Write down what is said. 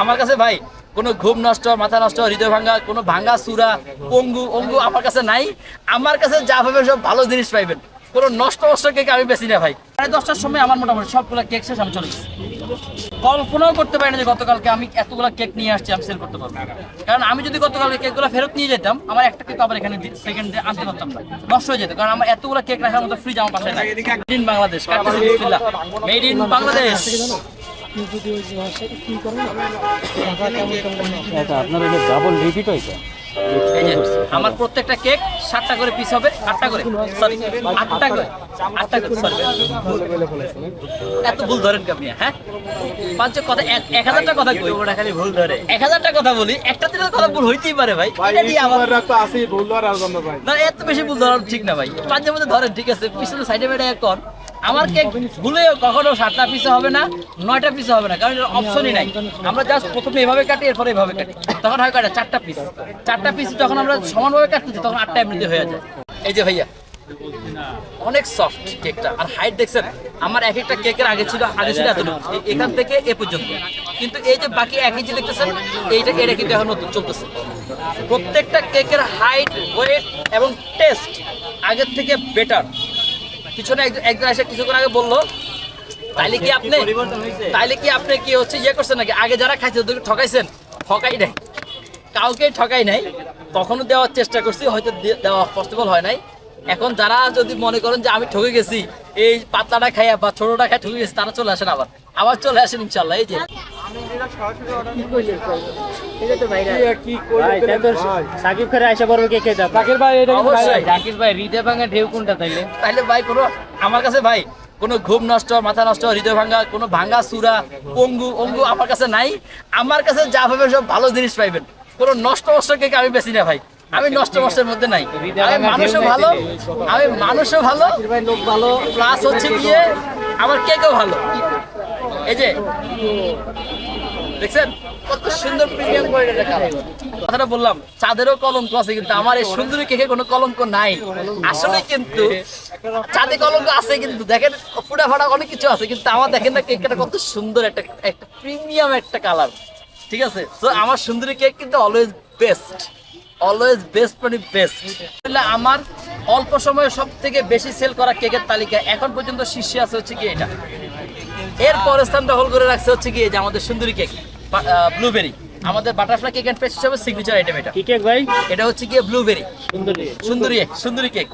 আমার কাছে ভাই, কোনো ঘুম নষ্ট, মাথা নষ্ট, হৃদয় ভাঙ্গা, কোনো ভাঙ্গা সুরা, পঙ্গু, অঙ্গু আমার কাছে নাই। আমার কাছে যা পাবেন সব ভালো জিনিস পাইবেন। কোনো নষ্ট নষ্ট কেক আমি বেশি না ভাই। সাড়ে দশটার সময় আমার মোটামুটি সবগুলো কেক শেষ, আমি চলে গেছি। কল্পনাও করতে পারি না যে গতকালকে আমি এতগুলো কেক নিয়ে আসছি, আমি সেল করতে পারব। কারণ আমি যদি গতকালকে কেকগুলো ফেরত নিয়ে যেতাম, আমার একটা কেক আবার এখানে সেকেন্ডে আনতে পারতাম না। নষ্ট হয়ে যেত, কারণ আমার এতগুলো কেক রাখার মতো ফ্রিজ আমার পাশে নাই। In Bangladesh made in Bangladesh আচ্ছা আপনার এটা ডাবল রিপিট হয়েছে আমার প্রত্যেকটা কেক সাতটা করে পিস হবে আটটা করে। সরি আটটা করে আটটা করে সরি এত ভুল ধরেন আপনি হ্যাঁ? পাঁচ কথা এক- এক হাজারটা কথা কই ওটা খালি ভুল ধরে। এক হাজারটা কথা বলি একটা দিনের কথা ভুল হইতেই পারে ভাই। এটা দিয়ে আমার না এত বেশি ভুল ধরা ঠিক না ভাই। মাঝে মধ্যে ধরেন ঠিক আছে পিছনে সাইডে বেড়ে এখন আমার কেক ভুলেও কখনো সাতটা পিসে হবে না, নয়টা পিসে হবে না, কারণ অপশনই নাই। আমরা জাস্ট প্রথমে এভাবে কাটি, এরপরে এভাবে কাটি। তখন হয় কয়টা? চারটা পিস চারটা পিস যখন আমরা সমানভাবে কাটতেছি তখন আটটা এমনিতে হয়ে যায়। এই যে ভাইয়া, অনেক সফট কেকটা আর হাইট দেখছেন, আমার এক একটা কেকের আগে ছিল আগে ছিল এতটুকু। এখান থেকে এ পর্যন্ত। কিন্তু এই যে বাকি এক ইঞ্চি দেখতেছেন, এইটা, এটা কিন্তু এখন নতুন, চলতেছে। প্রত্যেকটা কেকের হাইট ওয়েট এবং টেস্ট আগের থেকে বেটার পিছনে একজন এসে কিছুক্ষণ আগে বলল তাইলে কি আপনি তাইলে কি আপনি কি হচ্ছে ইয়ে করছেন নাকি? আগে যারা খাইছে ওদেরকে ঠকাইছেন? ঠকাই নাই। কাউকেই ঠকাই নাই। তখনও দেওয়ার চেষ্টা করছি হয়তো দেওয়া পসিবল হয় নাই। এখন যারা যদি মনে করেন যে আমি ঠকে গেছি এই পাতলাটা খাইয়া বা ছোটটা খাই ঠকে গেছি তারা চলে আসেন আবার। আবার চলে আসেন ইনশাল্লাহ এই যে। কে কে আমার কাছে ভাই ঘুম নষ্ট মাথা নষ্ট হৃদয় সুরা পঙ্গু অঙ্গু আমার কাছে নাই আমার কাছে যা পাবেন সব ভালো জিনিস পাইবেন কোনো নষ্ট নষ্ট কেক আমি বেশি না ভাই আমি নষ্ট নষ্টের মধ্যে নাই আমি মানুষও ভালো আমি মানুষও ভালো লোক ভালো প্লাস হচ্ছে গিয়ে আমার কেকও ভালো। এই যে, দেখছেন? কত সুন্দর প্রিমিয়াম কোয়ালিটির কালার কথাটা বললাম, চাঁদেরও কলঙ্ক আছে, কিন্তু আমার এই সুন্দরী কেকে কোনো কলঙ্ক নাই। আসলে কিন্তু চাঁদে কলঙ্ক আছে, কিন্তু দেখেন ফুটা ফাটা অনেক কিছু আছে, কিন্তু আমার দেখেন না কেকটা কত সুন্দর একটা একটা প্রিমিয়াম একটা কালার ঠিক আছে? তো আমার সুন্দরী কেক কিন্তু অলওয়েজ বেস্ট অলওয়েজ বেস্ট মানে বেস্ট আমার অল্প সময়ে সব থেকে বেশি সেল করা কেকের তালিকা এখন পর্যন্ত শীর্ষে আছে হচ্ছে কি এটা। এর পরে স্থান দখল করে রাখছে হচ্ছে কি যে আমাদের সুন্দরী কেক ব্লুবেরি আমাদের বাটারফ্লাই কেক এন্ড পেস্ট হিসেবে সিগনেচার আইটেম এটা। কি কেক ভাই? এটা হচ্ছে গিয়ে ব্লুবেরি সুন্দরী। সুন্দরী সুন্দরী কেক